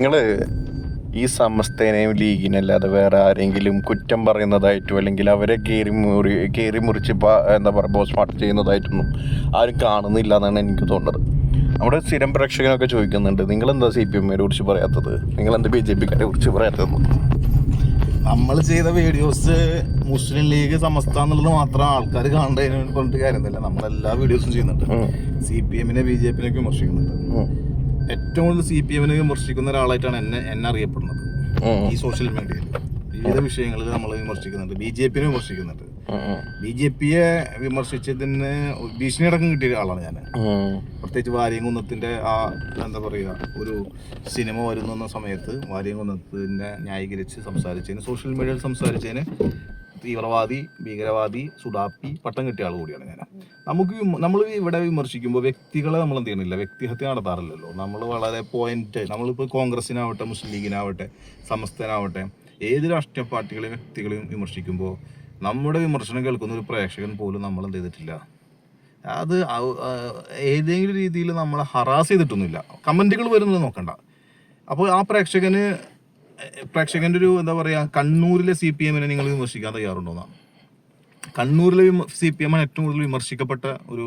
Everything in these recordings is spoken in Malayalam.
നിങ്ങൾ ഈ സമസ്തേനെയും ലീഗിനെ അല്ലാതെ വേറെ ആരെങ്കിലും കുറ്റം പറയുന്നതായിട്ടും അല്ലെങ്കിൽ അവരെ കയറി മുറി കയറി മുറിച്ച് എന്താ പറയുക പോസ്റ്റ്മോർട്ടം ചെയ്യുന്നതായിട്ടൊന്നും ആരും കാണുന്നില്ല എന്നാണ് എനിക്ക് തോന്നുന്നത്. നമ്മുടെ സ്ഥിരം പ്രേക്ഷകനൊക്കെ ചോദിക്കുന്നുണ്ട് നിങ്ങളെന്താ സി പി എമ്മിനെ കുറിച്ച് പറയാത്തത്? നിങ്ങളെന്താ ബി ജെ പിക്കാരെ കുറിച്ച് പറയാത്തത് നമ്മൾ ചെയ്ത വീഡിയോസ് മുസ്ലിം ലീഗ് സമസ്ത എന്നുള്ളത് മാത്രം ആൾക്കാർ കാണേണ്ടതിന് പറഞ്ഞിട്ട് കാര്യമൊന്നുമില്ല. നമ്മൾ എല്ലാ വീഡിയോസും ചെയ്യുന്നുണ്ട്. സി പി എമ്മിനെ ബി ജെ പിനെ വിമർശിക്കുന്നുണ്ട്. ഏറ്റവും കൂടുതൽ സി പി എമ്മിനെ വിമർശിക്കുന്ന ഒരാളായിട്ടാണ് എന്നെ എന്നെ അറിയപ്പെടുന്നത്. ഈ സോഷ്യൽ മീഡിയയിൽ വിവിധ വിഷയങ്ങളിൽ നമ്മൾ വിമർശിക്കുന്നുണ്ട്. ബി ജെ പിനെ വിമർശിക്കുന്നുണ്ട്. ബി ജെ പിയെ വിമർശിച്ചതിന് ഭീഷണി അടക്കം കിട്ടിയ ആളാണ് ഞാൻ പ്രത്യേകിച്ച് വാര്യംകുന്നത്തിന്റെ ആ എന്താ പറയുക ഒരു സിനിമ വരുന്ന സമയത്ത് വാര്യംകുന്നത്തിനെ ന്യായീകരിച്ച് സംസാരിച്ചതിന് സോഷ്യൽ മീഡിയയിൽ സംസാരിച്ചതിന് തീവ്രവാദി ഭീകരവാദി സുഡാപ്പി പട്ടം കിട്ടിയ ആൾ കൂടിയാണ് ഞാൻ നമുക്ക് നമ്മൾ ഇവിടെ വിമർശിക്കുമ്പോൾ വ്യക്തികളെ നമ്മൾ എന്ത് ചെയ്യണില്ല വ്യക്തിഹത്യ നടത്താറില്ലല്ലോ. നമ്മൾ വളരെ പോയിന്റ് നമ്മളിപ്പോൾ കോൺഗ്രസിനാവട്ടെ മുസ്ലിം ലീഗിനാവട്ടെ സമസ്തനാവട്ടെ ഏത് രാഷ്ട്രീയ പാർട്ടികളെയും വ്യക്തികളെയും വിമർശിക്കുമ്പോൾ നമ്മുടെ വിമർശനം കേൾക്കുന്ന ഒരു പ്രേക്ഷകൻ പോലും നമ്മൾ എന്ത് ചെയ്തിട്ടില്ല. അത് ഏതെങ്കിലും രീതിയിൽ നമ്മളെ ഹറാസ് ചെയ്തിട്ടൊന്നുമില്ല. കമന്റുകൾ വരുന്നത് നോക്കണ്ട. അപ്പോൾ ആ പ്രേക്ഷകന് പ്രേക്ഷകന്റെ ഒരു എന്താ പറയുക കണ്ണൂരിലെ സി പി എമ്മിനെ നിങ്ങൾ വിമർശിക്കാൻ തയ്യാറുണ്ടോന്നാണ് കണ്ണൂരിലെ സി പി എമ്മാണ് ഏറ്റവും കൂടുതൽ വിമർശിക്കപ്പെട്ട ഒരു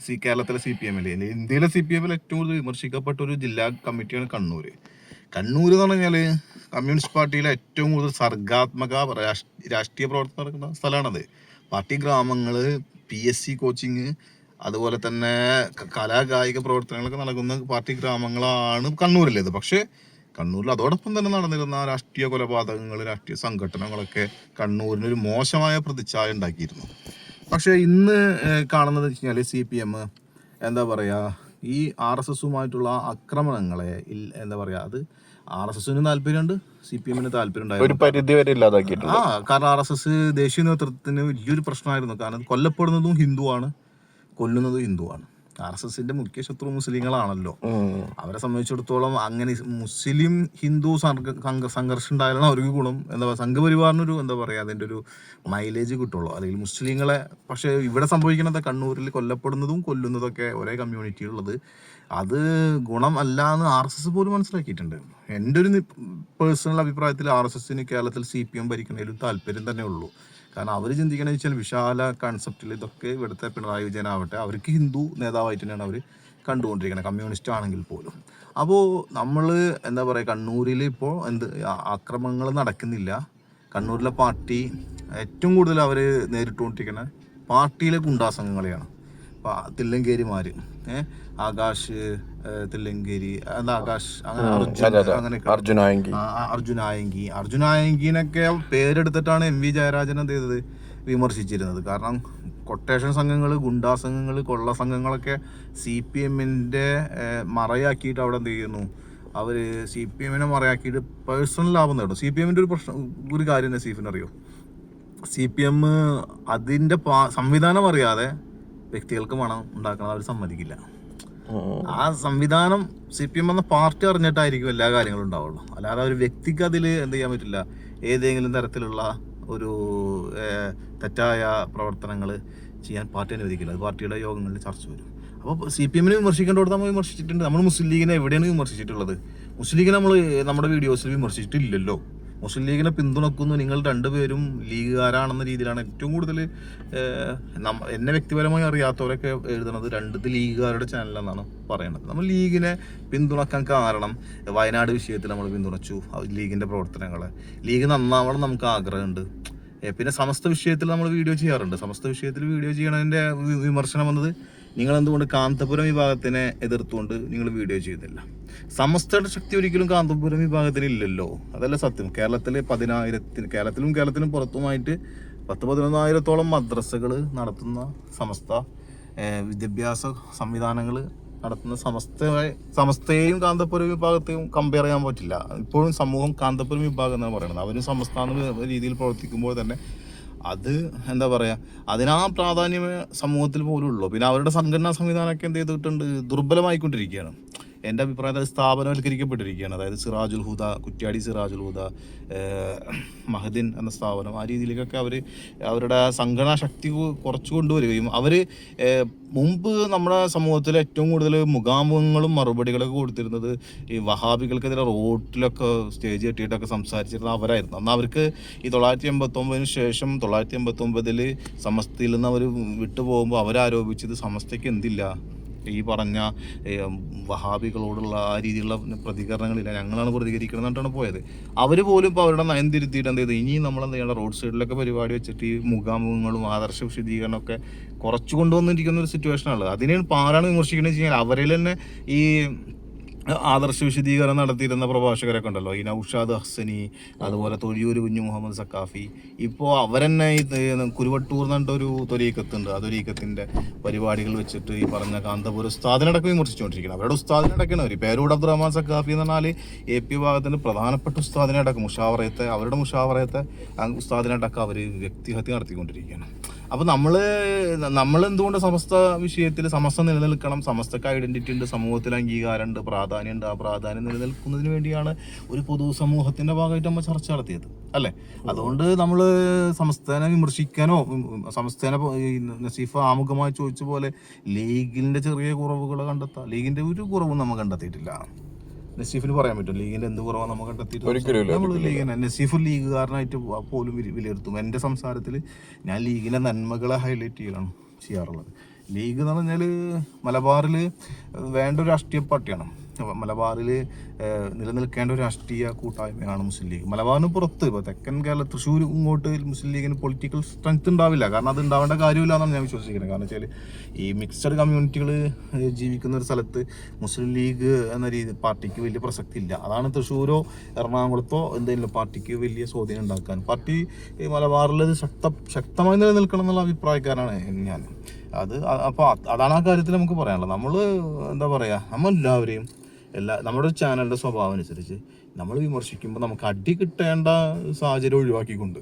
സി കേരളത്തിലെ സി പി എം അല്ലേ ഇന്ത്യയിലെ സി പി എമ്മിൽ ഏറ്റവും കൂടുതൽ വിമർശിക്കപ്പെട്ട ഒരു ജില്ലാ കമ്മിറ്റിയാണ് കണ്ണൂർ കണ്ണൂർ എന്ന് പറഞ്ഞാൽ കമ്മ്യൂണിസ്റ്റ് പാർട്ടിയിലെ ഏറ്റവും കൂടുതൽ സർഗാത്മക രാഷ്ട്രീയ പ്രവർത്തനം നടക്കുന്ന സ്ഥലമാണത്. പാർട്ടി ഗ്രാമങ്ങൾ പി എസ് സി കോച്ചിങ് അതുപോലെ തന്നെ കലാകായിക പ്രവർത്തനങ്ങളൊക്കെ നടക്കുന്ന പാർട്ടി ഗ്രാമങ്ങളാണ് കണ്ണൂരിലേത്. പക്ഷേ കണ്ണൂരിൽ അതോടൊപ്പം തന്നെ നടന്നിരുന്ന രാഷ്ട്രീയ കൊലപാതകങ്ങൾ രാഷ്ട്രീയ സംഘടനകളൊക്കെ കണ്ണൂരിന് ഒരു മോശമായ പ്രതിച്ഛായ ഉണ്ടാക്കിയിരുന്നു. പക്ഷേ ഇന്ന് കാണുന്നത് വെച്ച് കഴിഞ്ഞാൽ സി പി എം എന്താ പറയുക ഈ ആർ എസ് എസുമായിട്ടുള്ള ആക്രമണങ്ങളെ എന്താ പറയുക അത് ആർ എസ് എസിന് താല്പര്യമുണ്ട് സി പി എമ്മിന് താല്പര്യം ആ കാരണം ആർ എസ് എസ് ദേശീയ നേതൃത്വത്തിന് വലിയൊരു പ്രശ്നമായിരുന്നു. കാരണം കൊല്ലപ്പെടുന്നതും ഹിന്ദുവാണ് കൊല്ലുന്നതും ഹിന്ദുവാണ്. ആർ എസ് എസിന്റെ മുഖ്യ ശത്രു മുസ്ലിങ്ങളാണല്ലോ. അവരെ സംബന്ധിച്ചിടത്തോളം അങ്ങനെ മുസ്ലിം ഹിന്ദു സംഘ- സംഘ- സംഘർഷം ഉണ്ടായാലാണ് അവർക്ക് ഗുണം. എന്താ പറയുക സംഘപരിവാറിനൊരു എന്താ പറയുക അതിന്റെ ഒരു മൈലേജ് കിട്ടുള്ളൂ. അല്ലെങ്കിൽ മുസ്ലിങ്ങളെ പക്ഷേ ഇവിടെ സംഭവിക്കുന്നത് കണ്ണൂരിൽ കൊല്ലപ്പെടുന്നതും കൊല്ലുന്നതൊക്കെ ഒരേ കമ്മ്യൂണിറ്റിയുള്ളത് അത് ഗുണം അല്ല എന്ന് ആർ എസ് എസ് പോലും മനസ്സിലാക്കിയിട്ടുണ്ട്. എന്റെ ഒരു പേഴ്സണൽ അഭിപ്രായത്തിൽ ആർ എസ് എസിന് കേരളത്തിൽ സി പി എം ഭരിക്കുന്നതിൽ താല്പര്യം തന്നെ ഉള്ളൂ. കാരണം അവർ ചിന്തിക്കണമെന്ന് വെച്ചാൽ വിശാല കൺസെപ്റ്റിൽ ഇതൊക്കെ ഇവിടുത്തെ പിണറായി വിജയൻ ആവട്ടെ അവർക്ക് ഹിന്ദു നേതാവായിട്ട് തന്നെയാണ് അവർ കണ്ടുകൊണ്ടിരിക്കുന്നത് കമ്മ്യൂണിസ്റ്റ് ആണെങ്കിൽ പോലും. അപ്പോൾ നമ്മൾ എന്താ പറയുക കണ്ണൂരിൽ ഇപ്പോൾ എന്ത് അക്രമങ്ങൾ നടക്കുന്നില്ല. കണ്ണൂരിലെ പാർട്ടി ഏറ്റവും കൂടുതൽ അവർ നേരിട്ടുകൊണ്ടിരിക്കുന്ന പാർട്ടിയിലെ ഗുണ്ടാസംഘങ്ങളെയാണ്. അപ്പോൾ തില്ലങ്കേരിമാര് ഏഹ് ആകാശ് തില്ലങ്കേരി അല്ല ആകാശ്? അങ്ങനെ ആ, അർജുനായങ്കി അർജുനായങ്കിനൊക്കെ പേരെടുത്തിട്ടാണ് എം വി ജയരാജൻ എന്ത് ചെയ്തത്? വിമർശിച്ചിരുന്നത്. കാരണം കൊട്ടേഷൻ സംഘങ്ങൾ ഗുണ്ടാ സംഘങ്ങൾ കൊള്ള സംഘങ്ങളൊക്കെ സി പി എമ്മിന്റെ മറയാക്കിയിട്ട് അവിടെ എന്ത് ചെയ്യുന്നു? അവർ സി പി എമ്മിനെ മറയാക്കിയിട്ട് പേഴ്സണൽ ലാഭം നേടും. സി പി എമ്മിന്റെ ഒരു പ്രശ്നം ഒരു കാര്യം നസീഫിന് അറിയോ സി പി എം അതിന്റെ പാ- സംവിധാനം അറിയാതെ വ്യക്തികൾക്ക് പണം ഉണ്ടാക്കണം അവർ സമ്മതിക്കില്ല. ആ. സംവിധാനം സി പി എം എന്ന പാർട്ടി അറിഞ്ഞിട്ടായിരിക്കും എല്ലാ കാര്യങ്ങളും ഉണ്ടാവുള്ളൂ. അല്ലാതെ ഒരു വ്യക്തിക്ക് അതിൽ എന്ത് ചെയ്യാൻ പറ്റില്ല. ഏതെങ്കിലും തരത്തിലുള്ള ഒരു തെറ്റായ പ്രവർത്തനങ്ങൾ ചെയ്യാൻ പാർട്ടി അനുവദിക്കില്ല. അത് പാർട്ടിയുടെ യോഗങ്ങളിൽ ചർച്ച വരും. അപ്പോൾ സി പി എമ്മിനെ വിമർശിക്കേണ്ടവിടെ നമ്മൾ വിമർശിച്ചിട്ടുണ്ട്. നമ്മൾ മുസ്ലിം ലീഗിനെ എവിടെയാണ് വിമർശിച്ചിട്ടുള്ളത്? മുസ്ലിം ലീഗിനെ നമ്മൾ നമ്മുടെ വീഡിയോസിൽ വിമർശിച്ചിട്ടില്ലല്ലോ. മുസ്ലിം ലീഗിനെ പിന്തുണക്കുന്നു. നിങ്ങൾ രണ്ടുപേരും ലീഗുകാരാണെന്ന രീതിയിലാണ് ഏറ്റവും കൂടുതൽ എന്നെ വ്യക്തിപരമായി അറിയാത്തവരൊക്കെ എഴുതുന്നത് രണ്ടത് ലീഗുകാരുടെ ചാനലെന്നാണ് പറയുന്നത്. നമ്മൾ ലീഗിനെ പിന്തുണക്കാൻ കാരണം വയനാട് വിഷയത്തിൽ നമ്മൾ പിന്തുണച്ചു. ലീഗിന്റെ പ്രവർത്തനങ്ങളെ. ലീഗ് നന്നാവണം നമുക്ക് ആഗ്രഹമുണ്ട്. പിന്നെ സമസ്ത വിഷയത്തിൽ നമ്മൾ വീഡിയോ ചെയ്യാറുണ്ട്. സമസ്ത വിഷയത്തിൽ വീഡിയോ ചെയ്യണതിന്റെ വിമർശനം വന്നത് നിങ്ങൾ എന്തുകൊണ്ട് കാന്തപുരം വിഭാഗത്തിനെ എതിർത്തുകൊണ്ട് നിങ്ങൾ വീഡിയോ ചെയ്തില്ല? സമസ്തയുടെ ശക്തി ഒരിക്കലും കാന്തപുരം വിഭാഗത്തിന് ഇല്ലല്ലോ. അതല്ല സത്യം. കേരളത്തിൽ പതിനായിരത്തിന് കേരളത്തിലും കേരളത്തിലും പുറത്തുമായിട്ട് പത്ത് പതിനൊന്നായിരത്തോളം മദ്രസകൾ നടത്തുന്ന സമസ്ത വിദ്യാഭ്യാസ സംവിധാനങ്ങൾ നടത്തുന്ന സമസ്ത സമസ്തയെയും കാന്തപുരം വിഭാഗത്തെയും കമ്പയർ ചെയ്യാൻ പറ്റില്ല. ഇപ്പോഴും സമൂഹം കാന്തപുരം വിഭാഗം എന്നാണ് പറയുന്നത്. അവരും സമസ്ത രീതിയിൽ പ്രവർത്തിക്കുമ്പോൾ തന്നെ അത് എന്താ പറയുക അതിനാ പ്രാധാന്യം സമൂഹത്തിൽ പോലും ഉള്ളൂ പിന്നെ അവരുടെ സംഘടനാ സംവിധാനമൊക്കെ എന്ത് ചെയ്തിട്ടുണ്ട്? ദുർബലമായിക്കൊണ്ടിരിക്കുകയാണ്. എന്റെ അഭിപ്രായത്തിൽ സ്ഥാപനവൽക്കരിക്കപ്പെട്ടിരിക്കുകയാണ്. അതായത് സിറാജുൽ ഹുദ കുറ്റ്യാടി സിറാജുൽ ഹുദ മഹദിൻ എന്ന സ്ഥാപനം ആ രീതിയിലേക്കൊക്കെ അവർ അവരുടെ സംഘടനാ ശക്തി കുറച്ച് കൊണ്ടുവരികയും അവർ മുമ്പ് നമ്മുടെ സമൂഹത്തിൽ ഏറ്റവും കൂടുതൽ മുഖാമുഖങ്ങളും മറുപടികളൊക്കെ കൊടുത്തിരുന്നത് ഈ വഹാബികൾക്കെതിരെ റോട്ടിലൊക്കെ സ്റ്റേജ് കെട്ടിയിട്ടൊക്കെ സംസാരിച്ചിരുന്ന അവരായിരുന്നു. അന്ന് അവർക്ക് ഈ തൊള്ളായിരത്തി എൺപത്തൊമ്പതിന് ശേഷം തൊള്ളായിരത്തി എൺപത്തൊമ്പതിൽ സമസ്തയിൽ നിന്ന് അവർ വിട്ടുപോകുമ്പോൾ അവരാരോപിച്ചത് സമസ്തയ്ക്ക് എന്തില്ല? ഈ പറഞ്ഞ വഹാബികളോടുള്ള ആ രീതിയിലുള്ള പ്രതികരണങ്ങളില്ല. ഞങ്ങളാണ് പ്രതികരിക്കണം എന്നിട്ടാണ് പോയത്. അവർ പോലും ഇപ്പോൾ അവരുടെ നയം തിരുത്തിയിട്ട് എന്ത് ചെയ്തു? ഇനി നമ്മൾ എന്ത് ചെയ്യണം റോഡ് സൈഡിലൊക്കെ പരിപാടി വെച്ചിട്ട് ഈ മുഖാമുഖങ്ങളും ആദർശ വിശദീകരണമൊക്കെ കുറച്ച് കൊണ്ടുവന്നിരിക്കുന്ന ഒരു സിറ്റുവേഷനാണ് അതിനെ ഇപ്പോൾ ആരാണ് വിമർശിക്കുന്നത് വെച്ച് കഴിഞ്ഞാൽ അവരിൽ തന്നെ ഈ ആദർശ വിശദീകരണം നടത്തിയിരുന്ന പ്രഭാഷകരൊക്കെ ഉണ്ടല്ലോ. ഈ നൌഷാദ് ഹസനി അതുപോലെ തൊഴിയൂർ കുഞ്ഞു മുഹമ്മദ് സക്കാഫി ഇപ്പോൾ അവരെന്നെ ഈ കുരുവട്ടൂർ എന്ന് തൊലീക്കത്തുണ്ട് ആ തൊരീക്കത്തിന്റെ പരിപാടികൾ വെച്ചിട്ട് ഈ പറഞ്ഞ കാന്തപുര ഉസ്താദിനടക്കം വിമർശിച്ചുകൊണ്ടിരിക്കുന്നത് അവരുടെ ഉസ്താദിനടക്കാണ് അവർ പേരൂട് അബ്ദുറഹ്മാൻ സക്കാഫി എന്ന് പറഞ്ഞാൽ എ പി വിഭാഗത്തിന്റെ പ്രധാനപ്പെട്ട ഉസ്താദിനടക്കം മുഷാവറയത്തെ അവരുടെ മുഷാവറയത്തെ ഉസ്താദിനടക്കം അവർ വ്യക്തിഹത്യ നടത്തിക്കൊണ്ടിരിക്കുകയാണ്. അപ്പോൾ നമ്മൾ നമ്മൾ എന്തുകൊണ്ട് സമസ്ത വിഷയത്തിൽ സമസ്ത നിലനിൽക്കണം? സമസ്തക്ക് ഐഡന്റിറ്റി ഉണ്ട് സമൂഹത്തിൽ അംഗീകാരമുണ്ട് പ്രാധാന്യമുണ്ട്. ആ പ്രാധാന്യം നിലനിൽക്കുന്നതിന് വേണ്ടിയാണ് ഒരു പൊതു സമൂഹത്തിന്റെ ഭാഗമായിട്ട് നമ്മൾ ചർച്ച നടത്തിയത് അല്ലേ? അതുകൊണ്ട് നമ്മൾ സമസ്തനെ വിമർശിക്കാനോ സമസ്തനെ നസീഫ ആമുഖമായി ചോദിച്ച പോലെ ലീഗിന്റെ ചെറിയ കുറവുകൾ കണ്ടെത്താം ലീഗിന്റെ ഒരു കുറവും നമ്മൾ കണ്ടെത്തിയിട്ടില്ല. നസീഫിന് പറയാൻ പറ്റും. ലീഗിന്റെ എന്ത് കുറവാണ് നമുക്ക് കണ്ടെത്തിയിട്ട് നമ്മൾ ലീഗിനെ നസീഫ് ലീഗുകാരനായിട്ട് പോലും വിലയിരുത്തും. എന്റെ സംസാരത്തിൽ ഞാൻ ലീഗിന്റെ നന്മകളെ ഹൈലൈറ്റ് ചെയ്യലാണ് ചെയ്യാറുള്ളത്. ലീഗ് എന്ന് പറഞ്ഞാൽ മലബാറിൽ വേണ്ട ഒരു രാഷ്ട്രീയ പാർട്ടിയാണ്. മലബാറിൽ നിലനിൽക്കേണ്ട ഒരു രാഷ്ട്രീയ കൂട്ടായ്മയാണ് മുസ്ലിം ലീഗ്. മലബാറിന് പുറത്ത് ഇപ്പോൾ തെക്കൻ കേരള തൃശ്ശൂർ ഇങ്ങോട്ട് മുസ്ലിം ലീഗിന് പൊളിറ്റിക്കൽ സ്ട്രെങ്ത് ഉണ്ടാവില്ല. കാരണം അത് ഉണ്ടാവേണ്ട കാര്യമില്ല എന്നാണ് ഞാൻ വിശ്വസിക്കുന്നത്. കാരണം വെച്ചാൽ ഈ മിക്സഡ് കമ്മ്യൂണിറ്റികൾ ജീവിക്കുന്ന ഒരു സ്ഥലത്ത് മുസ്ലിം ലീഗ് എന്ന രീതി പാർട്ടിക്ക് വലിയ പ്രസക്തി ഇല്ല. അതാണ് തൃശ്ശൂരോ എറണാകുളത്തോ എന്തെങ്കിലും പാർട്ടിക്ക് വലിയ സ്വാധീനം ഉണ്ടാക്കാൻ. പാർട്ടി മലബാറിൽ ശക്ത ശക്തമായി നിലനിൽക്കണം എന്നുള്ള അഭിപ്രായക്കാരാണ് ഞാൻ. അത് അപ്പോൾ അതാണ് ആ കാര്യത്തിൽ നമുക്ക് പറയാനുള്ളത്. നമ്മൾ എന്താ പറയുക നമ്മൾ എല്ലാവരെയും എല്ലാ നമ്മുടെ ചാനലിന്റെ സ്വഭാവം അനുസരിച്ച് നമ്മൾ വിമർശിക്കുമ്പോൾ നമുക്ക് അടി കിട്ടേണ്ട സാഹചര്യം ഒഴിവാക്കിക്കൊണ്ട്.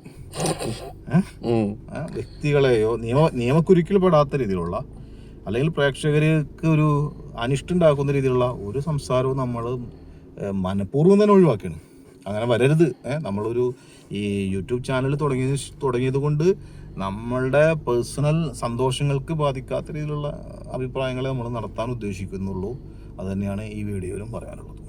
വ്യക്തികളെയോ നിയമ നിയമക്കുരുക്കിൽ പെടാത്ത രീതിയിലുള്ള അല്ലെങ്കിൽ പ്രേക്ഷകർക്ക് ഒരു അനിഷ്ടമുണ്ടാക്കുന്ന രീതിയിലുള്ള ഒരു സംസാരവും നമ്മൾ മനഃപൂർവം തന്നെ ഒഴിവാക്കണം. അങ്ങനെ വരരുത്. ഏഹ് നമ്മളൊരു ഈ യൂട്യൂബ് ചാനൽ തുടങ്ങിയ തുടങ്ങിയത് കൊണ്ട് നമ്മളുടെ പേഴ്സണൽ സന്തോഷങ്ങൾക്ക് ബാധിക്കാത്ത രീതിയിലുള്ള അഭിപ്രായങ്ങളെ നമ്മൾ നടത്താൻ ഉദ്ദേശിക്കുന്നുള്ളൂ. അത് തന്നെയാണ് ഈ വീഡിയോയിലും പറയാനുള്ളത്.